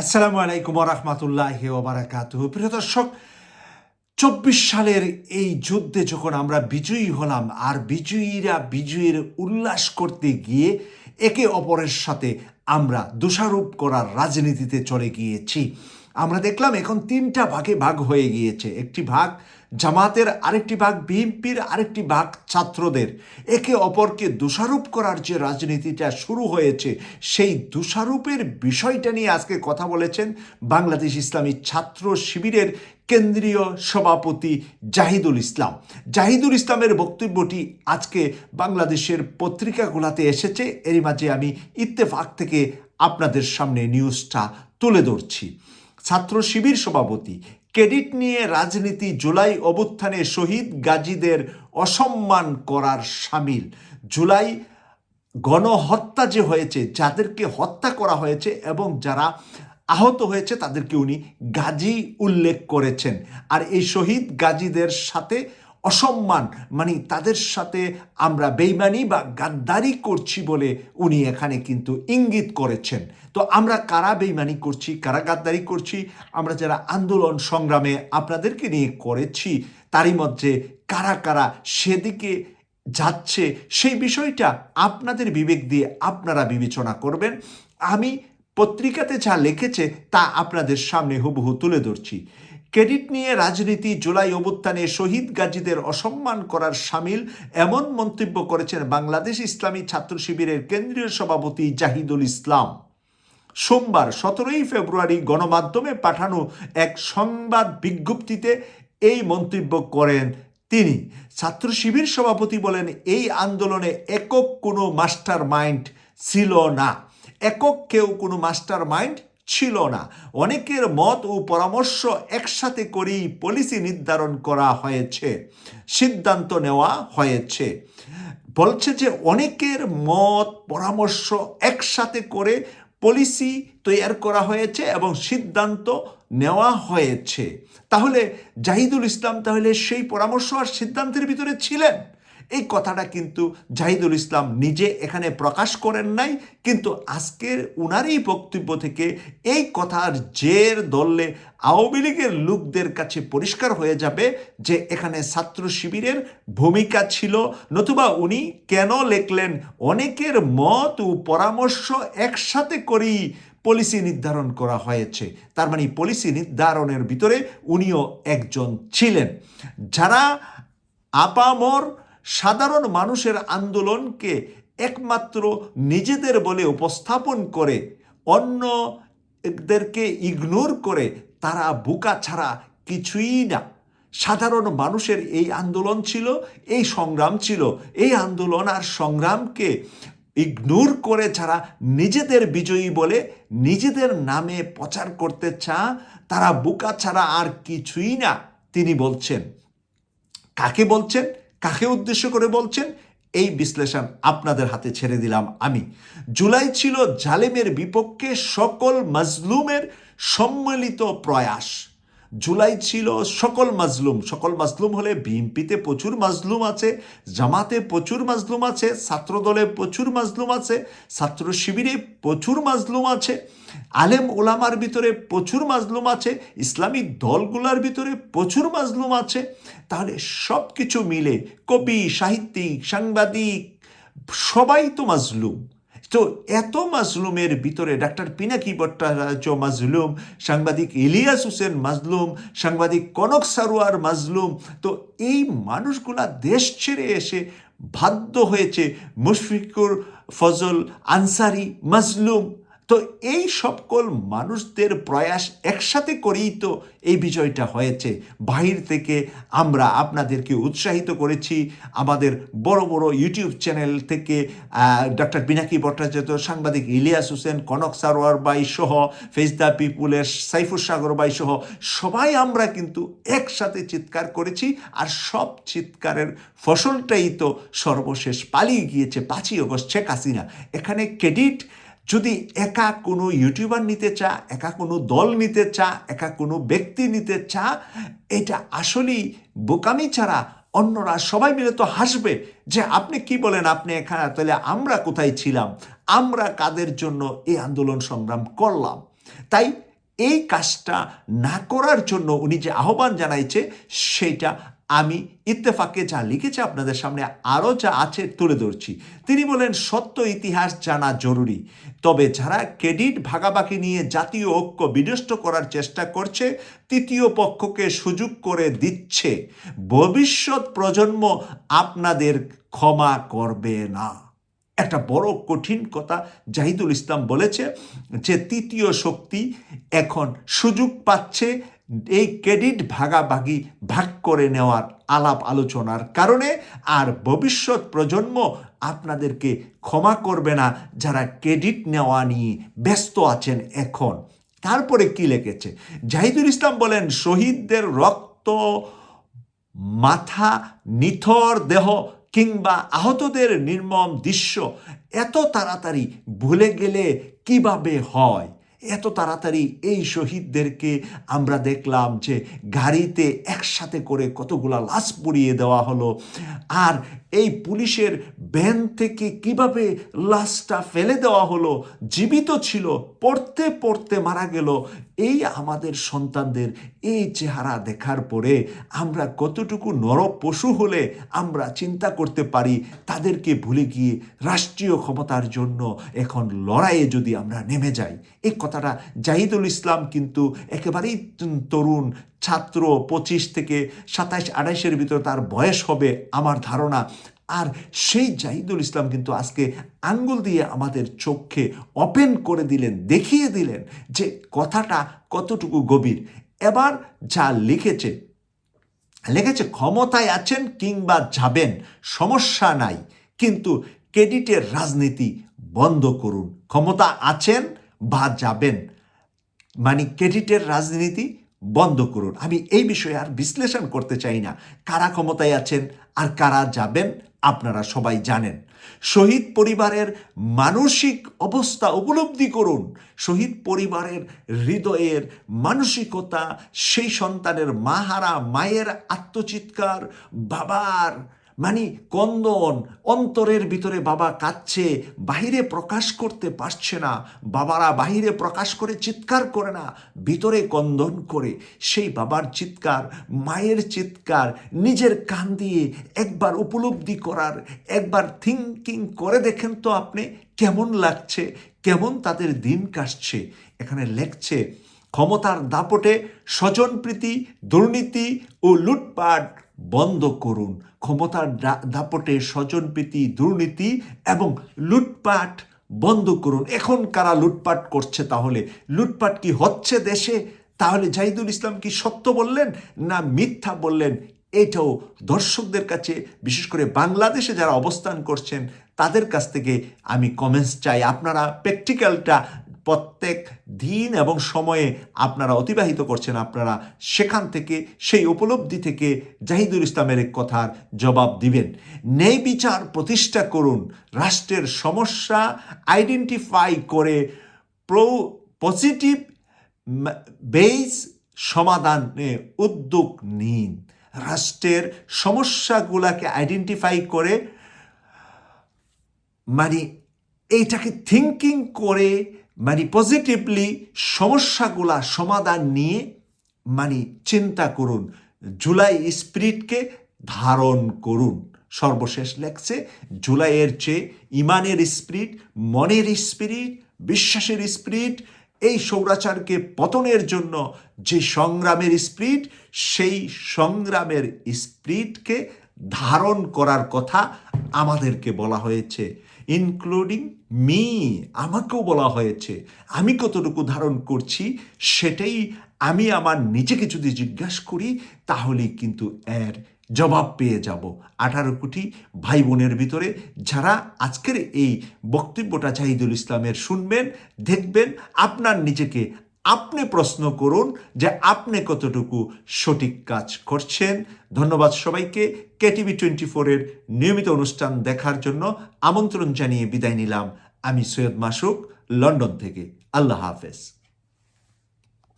আসসালামু আলাইকুম রহমতুল্লাহ ওবরাকাত প্রিয় দর্শক, চব্বিশ সালের এই যুদ্ধে যখন আমরা বিজয়ী হলাম, আর বিজয়ীরা বিজয়ীর উল্লাস করতে গিয়ে একে অপরের সাথে আমরা দোষারোপ করার রাজনীতিতে চলে গিয়েছি। আমরা দেখলাম এখন তিনটা ভাগে ভাগ হয়ে গিয়েছে। একটি ভাগ জামাতের, আরেকটি ভাগ বিএনপির, আরেকটি ভাগ ছাত্রদের। একে অপরকে দোষারোপ করার যে রাজনীতিটা শুরু হয়েছে, সেই দোষারোপের বিষয়টা নিয়ে আজকে কথা বলেছেন বাংলাদেশ ইসলামী ছাত্র শিবিরের কেন্দ্রীয় সভাপতি জাহিদুল ইসলাম। জাহিদুল ইসলামের বক্তব্যটি আজকে বাংলাদেশের পত্রিকাগুলাতে এসেছে। এরই মাঝে আমি ইত্তেফাক থেকে আপনাদের সামনে নিউজটা তুলে ধরছি। ছাত্র শিবির সভাপতি। ক্রেডিট নিয়ে রাজনীতি জুলাই অভ্যুত্থানে শহীদ গাজীদের অসম্মান করার সামিল। জুলাই গণহত্যা যে হয়েছে, যাদেরকে হত্যা করা হয়েছে এবং যারা আহত হয়েছে, তাদেরকে উনি গাজী উল্লেখ করেছেন। আর এই শহীদ গাজীদের সাথে অসম্মান মানে তাদের সাথে আমরা বেইমানি বা গাদ্দারি করছি বলে উনি এখানে কিন্তু ইঙ্গিত করেছেন। তো আমরা কারা বেইমানি করছি, কারা গাদ্দারি করছি, আমরা যারা আন্দোলন সংগ্রামে আপনাদেরকে নিয়ে করেছি, তারই মধ্যে কারা কারা সেদিকে যাচ্ছে, সেই বিষয়টা আপনাদের বিবেক দিয়ে আপনারা বিবেচনা করবেন। আমি পত্রিকাতে যা লিখেছে তা আপনাদের সামনে হুবহু তুলে ধরছি। ক্রেডিট নিয়ে রাজনীতি, জুলাই অভ্যুত্থানে শহীদ গাজীদের অসম্মান করার সামিল, এমন মন্তব্য করেছেন বাংলাদেশ ইসলামী ছাত্র শিবিরের কেন্দ্রীয় সভাপতি জাহিদুল ইসলাম। সোমবার সতেরোই ফেব্রুয়ারি গণমাধ্যমে পাঠানো এক সংবাদ বিজ্ঞপ্তিতে এই মন্তব্য করেন তিনি। ছাত্র শিবির সভাপতি বলেন, এই আন্দোলনে একক কোনো মাস্টার মাইন্ড ছিল না। একক কেউ কোনো মাস্টার মাইন্ড ছিল না। অনেকের মত ও পরামর্শ একসাথে করেই পলিসি নির্ধারণ করা হয়েছে, সিদ্ধান্ত নেওয়া হয়েছে। বলছে যে অনেকের মত, পরামর্শ একসাথে করে পলিসি তৈয়ার করা হয়েছে এবং সিদ্ধান্ত নেওয়া হয়েছে। তাহলে জাহিদুল ইসলাম তাহলে সেই পরামর্শ আর সিদ্ধান্তের ভিতরে ছিলেন? এই কথাটা কিন্তু জাহিদুল ইসলাম নিজে এখানে প্রকাশ করেন নাই, কিন্তু আজকের উনারই বক্তব্য থেকে এই কথার জের দললে আওয়ামী লীগের লোকদের কাছে পরিষ্কার হয়ে যাবে যে এখানে ছাত্র শিবিরের ভূমিকা ছিল, নতুবা উনি কেন লেখলেন, অনেকের মত ও পরামর্শ একসাথে করেই পলিসি নির্ধারণ করা হয়েছে। তার মানে পলিসি নির্ধারণের ভিতরে উনিও একজন ছিলেন। যারা আপামর সাধারণ মানুষের আন্দোলনকে একমাত্র নিজেদের বলে উপস্থাপন করে, অন্যদেরকে ইগনোর করে তারা বুকা ছাড়া কিছুই না। সাধারণ মানুষের এই আন্দোলন ছিল, এই সংগ্রাম ছিল। এই আন্দোলন আর সংগ্রামকে ইগনোর করে ছাড়া নিজেদের বিজয়ী বলে নিজেদের নামে প্রচার করতে চা তারা বুকা ছাড়া আর কিছুই না, তিনি বলছেন। কাকে বলছেন? কাকে উদ্দেশ্য করে বলছেন? এই বিশ্লেষণ আপনাদের হাতে ছেড়ে দিলাম আমি। জুলাই ছিল জালেমের বিপক্ষে সকল মজলুমের সম্মিলিত প্রয়াস। জুলাই ছিল সকল মাজলুম। সকল মাজলুম হলে বিএনপিতে প্রচুর মাজলুম আছে, জামাতে প্রচুর মাজলুম আছে, ছাত্রদলে প্রচুর মাজলুম আছে, ছাত্র শিবিরে প্রচুর মাজলুম আছে, আলেম ওলামার ভিতরে প্রচুর মাজলুম আছে, ইসলামী দলগুলোর ভিতরে প্রচুর মাজলুম আছে। তাহলে সব কিছু মিলে কবি, সাহিত্যিক, সাংবাদিক, সবাই তো মাজলুম। তো এত মাজলুমের ভিতরে ডাক্তার পিনাকি ভট্টাচার্য মাজলুম, সাংবাদিক ইলিয়াস হোসেন মাজলুম, সাংবাদিক কনক সারোয়ার মাজলুম, তো এই মানুষগুলা দেশ ছেড়ে এসে বাধ্য হয়েছে মুশফিকুর ফজল আনসারি মাজলুম তো এই সকল মানুষদের প্রয়াস একসাথে করেই তো এই বিজয়টা হয়েছে। বাহির থেকে আমরা আপনাদেরকে উৎসাহিত করেছি। আমাদের বড় বড় ইউটিউব চ্যানেল থেকে ডক্টর বিনাকি ভট্টাচার্য, সাংবাদিক ইলিয়াস হোসেন, কনক সারোয়ার বাই সহ, ফেজদা পিপুলের, সাইফুর সাগর বাই সহ, সবাই আমরা কিন্তু একসাথে চিৎকার করেছি। আর সব চিৎকারের ফসলটাই তো সর্বশেষ পালিয়ে গিয়েছে পাঁচই অগস্ট শেখ হাসিনা। এখানে ক্রেডিট যদি একা কোনো ইউটিউবার নিতে চা, একা কোনো দল নিতে চা, একা কোনো ব্যক্তি নিতে চা, এটা আসলেই বোকামি ছাড়া অন্যরা সবাই মিলে তো হাসবে যে আপনি কি বলেন আপনি এখানে, তাহলে আমরা কোথায় ছিলাম? আমরা কাদের জন্য এই আন্দোলন সংগ্রাম করলাম? তাই এই কাজটা না করার জন্য উনি যে আহ্বান জানাইছে, সেটা আমি ইত্তেফাকে যা লিখেছে আপনাদের সামনে আরও যা আছে তুলে ধরছি। তিনি বলেন, সত্য ইতিহাস জানা জরুরি। তবে যারা ক্রেডিট ভাগাভাগি নিয়ে জাতীয় ঐক্য বিনষ্ট করার চেষ্টা করছে, তৃতীয় পক্ষকে সুযোগ করে দিচ্ছে। ভবিষ্যৎ প্রজন্ম আপনাদের ক্ষমা করবে না। একটা বড় কঠিন কথা জাহিদুল ইসলাম বলেছে যে, তৃতীয় শক্তি এখন সুযোগ পাচ্ছে এই ক্রেডিট ভাগাভাগি ভাগ করে নেওয়ার আলাপ আলোচনার কারণে আর ভবিষ্যৎ প্রজন্ম আপনাদেরকে ক্ষমা করবে না যারা ক্রেডিট নেওয়া নিয়ে ব্যস্ত আছেন এখন। তারপরে কি লিখেছে? জাহিদুল ইসলাম বলেন, শহীদদের রক্ত, মাথা, নিথর দেহ কিংবা আহতদের নির্মম দৃশ্য এত তাড়াতাড়ি ভুলে গেলে কীভাবে হয়? এত তাড়াতাড়ি এই শহীদদেরকে আমরা দেখলাম যে গাড়িতে একসাথে করে কতগুলা লাশ পুড়িয়ে দেওয়া হলো। আর এই পুলিশের ভ্যান থেকে কীভাবে লাশটা ফেলে দেওয়া হলো, জীবিত ছিল, পড়তে পড়তে মারা গেল, এই আমাদের সন্তানদের এই চেহারা দেখার পরে আমরা কতটুকু নর পশু হলে আমরা চিন্তা করতে পারি, তাদেরকে ভুলে গিয়ে রাষ্ট্রীয় ক্ষমতার জন্য এখন লড়াইয়ে যদি আমরা নেমে যাই এই কথাটা জাহিদুল ইসলাম কিন্তু একেবারেই তরুণ ছাত্র, পঁচিশ থেকে সাতাইশ আঠাইশের ভিতরে তার বয়স হবে আমার ধারণা। আর সেই জাহিদুল ইসলাম কিন্তু আজকে আঙ্গুল দিয়ে আমাদের চোখে ওপেন করে দিলেন, দেখিয়ে দিলেন যে কথাটা কতটুকু গভীর। এবার যা লিখেছে লিখেছে, ক্ষমতায় আছেন কিংবা যাবেন, সমস্যা নাই, কিন্তু ক্রেডিটের রাজনীতি বন্ধ করুন। ক্ষমতা আছেন বা যাবেন। মানে ক্রেডিটের রাজনীতি বন্ধ করুন। আমি এই বিষয়ে আর বিশ্লেষণ করতে চাই না। কারা ক্ষমতায় আছেন আর কারা যাবেন, আপনারা সবাই জানেন। শহীদ পরিবারের মানসিক অবস্থা উপলব্ধি করুন। শহীদ পরিবারের হৃদয়ের মানসিকতা, সেই সন্তানের মাহারা মায়ের আত্মচিৎকার, বাবার মানে কন্দন অন্তরের ভিতরে বাবা কাঁদছে, বাহিরে প্রকাশ করতে পারছে না। বাবারা বাহিরে প্রকাশ করে, চিৎকার করে না, ভিতরে কন্দন করে। সেই বাবার চিৎকার, মায়ের চিৎকার, নিজের কান দিয়ে একবার উপলব্ধি করার, একবার থিঙ্কিং করে দেখেন তো আপনি কেমন লাগছে, কেমন তাদের দিন কাটছে। এখানে লেখছে, ক্ষমতার দাপটে স্বজনপ্রীতি দুর্নীতি ও লুটপাট বন্ধ করুন। ক্ষমতার দাপটে স্বজনপ্রীতি দুর্নীতি এবং লুটপাট বন্ধ করুন। এখন কারা লুটপাট করছে তাহলে? লুটপাট কি হচ্ছে দেশে? তাহলে জাহিদুল ইসলাম কি সত্য বললেন না মিথ্যা বললেন? এটাও দর্শকদের কাছে, বিশেষ করে বাংলাদেশে যারা অবস্থান করছেন, তাদের কাছ থেকে আমি কমেন্টস চাই। আপনারা প্র্যাকটিক্যালটা প্রত্যেক দিন এবং সময়ে আপনারা অতিবাহিত করছেন আপনারা সেখান থেকে, সেই উপলব্ধি থেকে জাহিদুল ইসলামের এক কথার জবাব দিবেন। ন্যায় বিচার প্রতিষ্ঠা করুন, রাষ্ট্রের সমস্যা আইডেন্টিফাই করে প্রো পজিটিভ বেস সমাধানে উদ্যোগ নিন। রাষ্ট্রের সমস্যাগুলাকে আইডেন্টিফাই করে মানে এইটাকে থিঙ্কিং করে মানে পজিটিভলি সমস্যাগুলা সমাধান নিয়ে মানে চিন্তা করুন। জুলাই স্পিরিটকে ধারণ করুন। সর্বশেষ লেখছে, জুলাইয়ের চেয়ে ইমানের স্পিরিট, মনের স্পিরিট, বিশ্বাসের স্পিরিট, এই সৌরাচারকে পতনের জন্য যে সংগ্রামের স্পিরিট, সেই সংগ্রামের স্পিরিটকে ধারণ করার কথা আমাদেরকে বলা হয়েছে ইনক্লুডিং মি আমাকেও বলা হয়েছে। আমি কতটুকু ধারণ করছি সেটাই আমি আমার নিজেকে যদি জিজ্ঞাসা করি, তাহলেই কিন্তু এর জবাব পেয়ে যাব। আঠারো কোটি ভাই বোনের ভিতরে যারা আজকের এই বক্তব্যটা জাহিদুল ইসলামের শুনবেন, দেখবেন, আপনার নিজেকে আপনি প্রশ্ন করুন যে আপনি কতটুকু সঠিক কাজ করছেন। ধন্যবাদ সবাইকে। কেটিভি টোয়েন্টি ফোরের নিয়মিত অনুষ্ঠান দেখার জন্য আমন্ত্রণ জানিয়ে বিদায় নিলাম। আমি সৈয়দ মাসুক, লন্ডন থেকে। আল্লাহ হাফেজ।